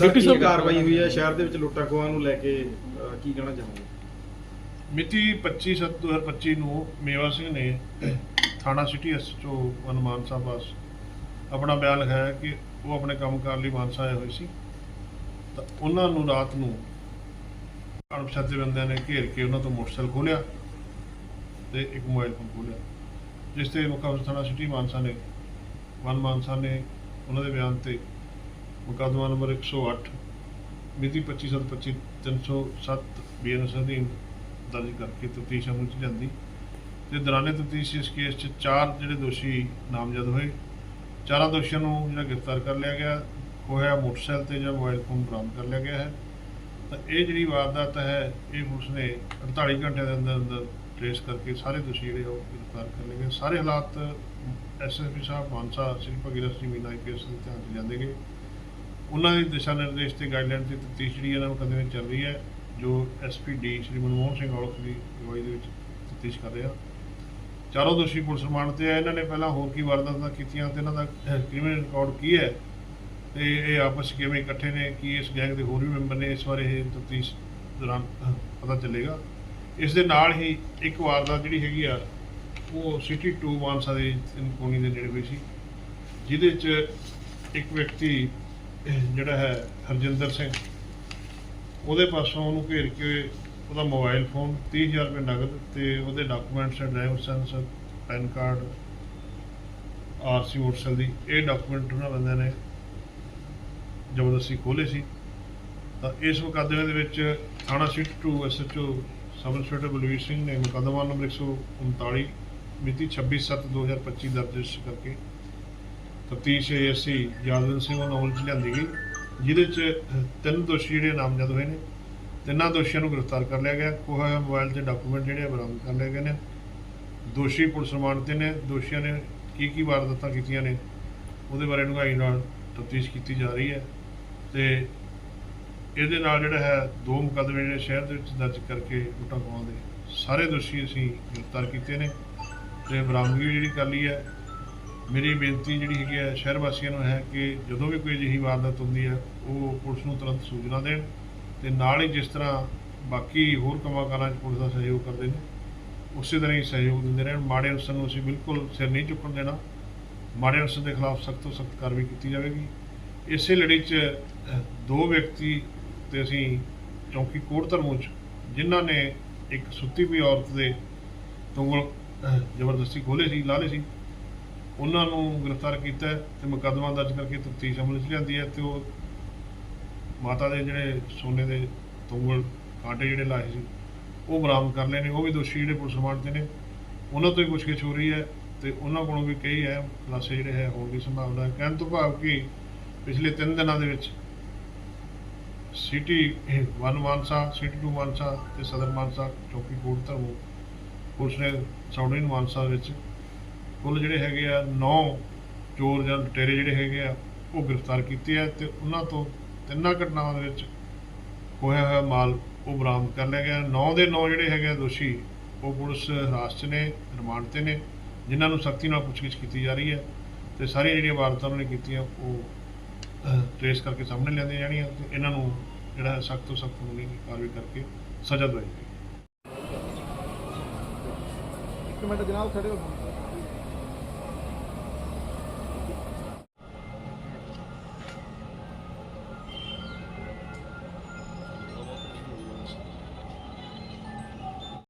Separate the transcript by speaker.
Speaker 1: Deputy ਸਾਹਿਬ
Speaker 2: ਕਾਰਵਾਈ ਹੋਈ ਹੈ? ਸ਼ਹਿਰ ਦੇ ਵਿੱਚ ਲੁੱਟਾਂ ਖੋਹਾਂ ਨੂੰ ਲੈ ਕੇ ਅਹ, ਕੀ ਕਹਿਣਾ ਚਾਹੋਗੇ?
Speaker 3: ਮਿਤੀ 25/7/2025 ਨੂੰ ਮੇਵਾ ਸਿੰਘ ਨੇ ਥਾਣਾ ਸਿਟੀ ਐਸਐਚਓ ਹਨੂਮਾਨ ਸਾਹਿਬ ਪਾਸ ਆਪਣਾ ਬਿਆਨ ਲਿਖਾਇਆ ਕਿ ਉਹ ਆਪਣੇ ਕੰਮਕਾਰ ਲਈ ਮਾਨਸਾ ਆਏ ਹੋਏ ਸੀ। ਤਾਂ ਉਹਨਾਂ ਨੂੰ ਰਾਤ ਨੂੰ ਅਣਪਛਾਤੇ ਬੰਦਿਆਂ ਨੇ ਘੇਰ ਕੇ ਉਹਨਾਂ ਤੋਂ ਮੋਟਰਸਾਈਕਲ ਖੋਲਿਆ ਤੇ ਇੱਕ ਮੋਬਾਈਲ ਫੋਨ ਖੋਲਿਆ ਜਿਸ ਤੇ ਮੁਕੱਦਮਾ ਥਾਣਾ ਸਿਟੀ ਮਾਨਸਾ ਨੇ ਵਨ ਮਾਨਸਾ ਨੇ ਉਹਨਾਂ ਦੇ ਬਿਆਨ ਤੇ ਮੁਕੱਦਮਾ ਨੰਬਰ 108 ਮਿਤੀ 25/7/25 307 ਬੀਐਨਐਸ ਅਧੀਨ ਦਰਜ ਕਰਕੇ ਤਫਤੀਸ਼ ਅਮਲ ਚ ਜਾਂਦੀ ਤੇ ਦੌਰਾਨੇ ਤਫਤੀਸ਼ ਇਸ ਕੇਸ 'ਚ ਚਾਰ ਜਿਹੜੇ ਦੋਸ਼ੀ ਨਾਮਜ਼ਦ ਹੋਏ। ਚਾਰਾਂ ਦੋਸ਼ੀਆਂ ਨੂੰ ਜਿਹੜਾ ਗ੍ਰਿਫਤਾਰ ਕਰ ਲਿਆ ਗਿਆ ਹੋਇਆ ਮੋਟਰਸਾਈਕਲ ਤੇ ਜਾਂ ਮੋਬਾਈਲ ਫੋਨ ਬਰਾਮਦ ਕਰ ਲਿਆ ਗਿਆ ਹੈ। ਤਾਂ ਇਹ ਜਿਹੜੀ ਵਾਰਦਾਤ ਹੈ, ਇਹ ਪੁਲਿਸ ਨੇ 48 ਘੰਟਿਆਂ ਦੇ ਅੰਦਰ ਅੰਦਰ ਟ੍ਰੇਸ ਕਰਕੇ ਸਾਰੇ ਦੋਸ਼ੀ ਜਿਹੜੇ ਉਹ ਗ੍ਰਿਫਤਾਰ ਕਰ ਲਏ ਗਏ। ਸਾਰੇ ਹਾਲਾਤ ਐਸਐਸਪੀ ਸਾਹਿਬ ਮਾਨਸਾ ਸਿੰਘ ਭਗੀਰਥ ਸਿੰਘ ਮੀਨਾ ਕੇਸ ਦੇ ਧਿਆਨ 'ਚ ਜਾਂਦੇ ਗਏ। ਉਹਨਾਂ ਦੇ ਦਿਸ਼ਾ ਨਿਰਦੇਸ਼ ਤੇ ਗਾਈਡਲਾਈਨ ਤੇ ਤਫਤੀਸ਼ ਜਿਹੜੀ ਇਹਨਾਂ ਨੂੰ ਕਦੇ ਵਿੱਚ ਚੱਲ ਰਹੀ ਹੈ, ਜੋ ਐਸਪੀਡੀ ਸ਼੍ਰੀ ਮਨਮੋਹਨ ਸਿੰਘ ਔਲਖ ਦੀ ਅਗਵਾਈ ਦੇ ਵਿੱਚ ਤਫਤੀਸ਼ ਕਰ ਰਿਹਾ। ਚਾਰੋਂ ਦੋਸ਼ੀ ਪੁਲਿਸ ਰਿਮਾਂਡ ਤੇ ਆ, ਇਹਨਾਂ ਨੇ ਪਹਿਲਾਂ ਹੋਰ ਕੀ ਵਾਰਦਾਤਾਂ ਕੀਤੀਆਂ ਤੇ ਇਹਨਾਂ ਦਾ ਕ੍ਰਿਮੀਨਲ ਰਿਕਾਰਡ ਕੀ ਹੈ ਤੇ ਇਹ ਆਪਸ ਕਿਵੇਂ ਇਕੱਠੇ ਨੇ, ਕੀ ਇਸ ਗੈਂਗ ਦੇ ਹੋਰ ਵੀ ਮੈਂਬਰ ਨੇ, ਇਸ ਬਾਰੇ ਇਹ ਤਫਤੀਸ਼ ਦੌਰਾਨ ਪਤਾ ਚੱਲੇਗਾ। ਇਸ ਦੇ ਨਾਲ ਹੀ ਇੱਕ ਵਾਰਦਾਤ ਜਿਹੜੀ ਹੈਗੀ ਆ, ਉਹ ਸਿਟੀ 2 ਮਾਨਸਾ ਦੇ ਕੋਨੀ ਦੇ ਨੇੜੇ ਹੋਈ ਸੀ, ਜਿਹਦੇ 'ਚ ਇੱਕ ਵਿਅਕਤੀ ਜਿਹੜਾ ਹੈ ਹਰਜਿੰਦਰ ਸਿੰਘ, ਉਹਦੇ ਪਾਸੋਂ ਉਹਨੂੰ ਘੇਰ ਕੇ ਉਹਦਾ ਮੋਬਾਈਲ ਫੋਨ 30000 ਰੁਪਏ ਨਗਦ ਤੇ ਉਹਦੇ documents driver license pan card RC motorcycle ਦੀ, ਇਹ ਡਾਕੂਮੈਂਟ ਉਹਨਾਂ ਬੰਦਿਆਂ ਨੇ ਜ਼ਬਰਦਸਤੀ ਖੋਲੇ ਸੀ। ਤਾਂ ਇਸ ਮੁਕੱਦਮੇ ਦੇ ਵਿੱਚ ਥਾਣਾ city 2 SHO sub inspector Balvir Singh ਨੇ ਮੁਕੱਦਮਾ ਨੰਬਰ 139 ਮਿਤੀ 26/7/2025 ਦਰਜ ਕਰਕੇ ਤਫਤੀਸ਼ ਏਐਸਸੀ ਯਾਦਵਿੰਦਰ ਸਿੰਘ ਨੂੰ ਨੌਲ ਚ ਲਿਆਂਦੀ ਗਈ, ਜਿਹਦੇ ਚ ਤਿੰਨ ਦੋਸ਼ੀ ਜਿਹੜੇ ਨਾਮਜ਼ਦ ਹੋਏ ਨੇ। ਤਿੰਨਾਂ ਦੋਸ਼ੀਆਂ ਨੂੰ ਗ੍ਰਿਫਤਾਰ ਕਰ ਲਿਆ ਗਿਆ। ਕੋਹਾ ਹੋਇਆ ਮੋਬਾਈਲ ਤੇ ਡਾਕੂਮੈਂਟ ਜਿਹੜੇ ਬਰਾਮਦ ਕਰ ਲਏ ਗਏ ਨੇ। ਦੋਸ਼ੀ ਪੁਲਿਸ ਰਿਮਾਂਡ ਤੇ ਨੇ। ਦੋਸ਼ੀਆਂ ਨੇ ਕੀ ਕੀ ਵਾਰਦਾਤਾਂ ਕੀਤੀਆਂ ਨੇ, ਉਹਦੇ ਬਾਰੇ ਡੂੰਘਾਈ ਨਾਲ ਤਫਤੀਸ਼ ਕੀਤੀ ਜਾ ਰਹੀ ਹੈ। ਤੇ ਇਹਦੇ ਨਾਲ ਜਿਹੜਾ ਹੈ, ਦੋ ਮੁਕੱਦਮੇ ਜਿਹੜੇ ਸ਼ਹਿਰ ਦੇ ਵਿੱਚ ਦਰਜ ਕਰਕੇ ਲੁੱਟਾਂ ਖੋਹਾਂ ਦੇ ਸਾਰੇ ਦੋਸ਼ੀ ਅਸੀਂ ਗ੍ਰਿਫਤਾਰ ਕੀਤੇ ਨੇ। ਤੇ ਬਰਾਮਦਗੀ ਜਿਹੜੀ ਕਰ ਲਈ ਹੈ ਮੇਰੀ ਬੇਨਤੀ ਜਿਹੜੀ ਹੈਗੀ ਹੈ ਸ਼ਹਿਰ ਵਾਸੀਆਂ ਨੂੰ ਹੈ ਕਿ ਜਦੋਂ ਵੀ ਕੋਈ ਅਜਿਹੀ ਵਾਰਦਾਤ ਹੁੰਦੀ ਹੈ ਉਹ ਪੁਲਿਸ ਨੂੰ ਤੁਰੰਤ ਸੂਚਨਾ ਦੇਣ ਤੇ ਨਾਲ ਹੀ ਜਿਸ ਤਰ੍ਹਾਂ ਬਾਕੀ ਹੋਰ ਕੰਮਾਂ ਕਾਰਾਂ 'ਚ ਪੁਲਿਸ ਦਾ ਸਹਿਯੋਗ ਕਰਦੇ ਨੇ ਉਸੇ ਤਰ੍ਹਾਂ ਹੀ ਸਹਿਯੋਗ ਦਿੰਦੇ ਰਹਿਣ। ਮਾੜੇ ਅਨਸਰ ਨੂੰ ਅਸੀਂ ਬਿਲਕੁਲ ਸਿਰ ਨਹੀਂ ਚੁੱਕਣ ਦੇਣਾ। ਮਾੜੇ ਅਨਸਰ ਦੇ ਖਿਲਾਫ ਸਖਤ ਤੋਂ ਸਖਤ ਕਾਰਵਾਈ ਕੀਤੀ ਜਾਵੇਗੀ। ਇਸੇ ਲੜੀ 'ਚ ਦੋ ਵਿਅਕਤੀ ਤੇ ਅਸੀਂ ਚੌਂਕੀ ਕੋਟ ਧਰਮੂ 'ਚ ਜਿਨ੍ਹਾਂ ਨੇ ਇੱਕ ਸੁੱਤੀ ਪਈ ਔਰਤ ਦੇ ਤੋਂ ਅਹ, ਜ਼ਬਰਦਸਤੀ ਖੋਲੇ ਸੀ ਲਾਲੇ ਸੀ। ਉਹਨਾਂ ਨੂੰ ਗ੍ਰਿਫਤਾਰ ਕੀਤਾ ਹੈ ਤੇ ਮੁਕੱਦਮਾ ਦਰਜ ਕਰਕੇ ਤਫਤੀਸ਼ ਅਮਲ 'ਚ ਲਿਆਂਦੀ ਹੈ ਤੇ ਉਹ ਮਾਤਾ ਦੇ ਜਿਹੜੇ ਸੋਨੇ ਦੇ ਤੁੰਗਲ, ਕਾਂਟੇ ਜਿਹੜੇ ਲਾਏ ਸੀ, ਉਹ ਬਰਾਮਦ ਕਰ ਲਏ ਨੇ। ਉਹ ਵੀ ਦੋਸ਼ੀ ਜਿਹੜੇ ਪੁਲਿਸ ਰਿਮਾਂਡ ਤੇ ਨੇ। ਉਹਨਾਂ ਤੋਂ ਹੀ ਪੁੱਛਗਿੱਛ ਹੋ ਰਹੀ ਹੈ ਤੇ ਉਹਨਾਂ ਕੋਲੋਂ ਵੀ ਕਈ ਹੈ, ਖੁਲਾਸੇ ਜਿਹੜੇ ਹੈ ਹੋਣ ਦੀ ਸੰਭਾਵਨਾ ਹੈ। ਕਹਿਣ ਤੋਂ ਭਾਵ ਕਿ ਪਿਛਲੇ 3 ਦਿਨਾਂ ਦੇ ਵਿੱਚ ਸਿਟੀ 1 ਮਾਨਸਾ, ਸਿਟੀ 2 ਮਾਨਸਾ ਤੇ ਸਦਰ ਮਾਨਸਾ, ਚੌਕੀ ਕੋਟ, ਧਰਮੂ ਪੁਲਿਸ ਨੇ ਸਾਊਂਡਿੰਗ ਮਾਨਸਾ ਵਿੱਚ ਕੁੱਲ ਜਿਹੜੇ ਹੈਗੇ ਆ 9 ਚੋਰ ਜਾਂ ਲੁਟੇਰੇ ਜਿਹੜੇ ਹੈਗੇ ਆ, ਉਹ ਗ੍ਰਿਫਤਾਰ ਕੀਤੇ ਆ ਤੇ ਉਹਨਾਂ ਤੋਂ ਤਿੰਨਾਂ ਘਟਨਾਵਾਂ ਦੇ ਵਿੱਚ ਹੋਇਆ ਹੋਇਆ ਮਾਲ ਉਹ ਬਰਾਮਦ ਕਰ ਲਿਆ ਗਿਆ। 9 ਦੇ 9 ਜਿਹੜੇ ਹੈਗੇ ਆ ਦੋਸ਼ੀ, ਉਹ ਪੁਲਿਸ ਹਿਰਾਸਤ 'ਚ ਨੇ, ਰਿਮਾਂਡ ਤੇ ਨੇ, ਜਿਨ੍ਹਾਂ ਨੂੰ ਸਖਤੀ ਨਾਲ ਪੁੱਛਗਿੱਛ ਕੀਤੀ ਜਾ ਰਹੀ ਹੈ ਤੇ ਸਾਰੀਆਂ ਜਿਹੜੀਆਂ ਵਾਰਦਾਤਾਂ ਉਹਨਾਂ ਨੇ ਕੀਤੀਆਂ, ਉਹ ਟ੍ਰੇਸ ਕਰਕੇ ਸਾਹਮਣੇ ਲਿਆਂਦੀਆਂ ਜਾਣੀਆਂ ਤੇ ਇਹਨਾਂ ਨੂੰ ਜਿਹੜਾ ਸਖਤ ਤੋਂ ਸਖਤ ਕਾਨੂੰਨੀ ਕਾਰਵਾਈ ਕਰਕੇ ਸਜ਼ਾ ਦਵਾਈ ਜਾਏਗੀ।
Speaker 4: ਇੱਕ ਮਿੰਟ ਜਨਾਬ ਖੜੇ ਹੋ।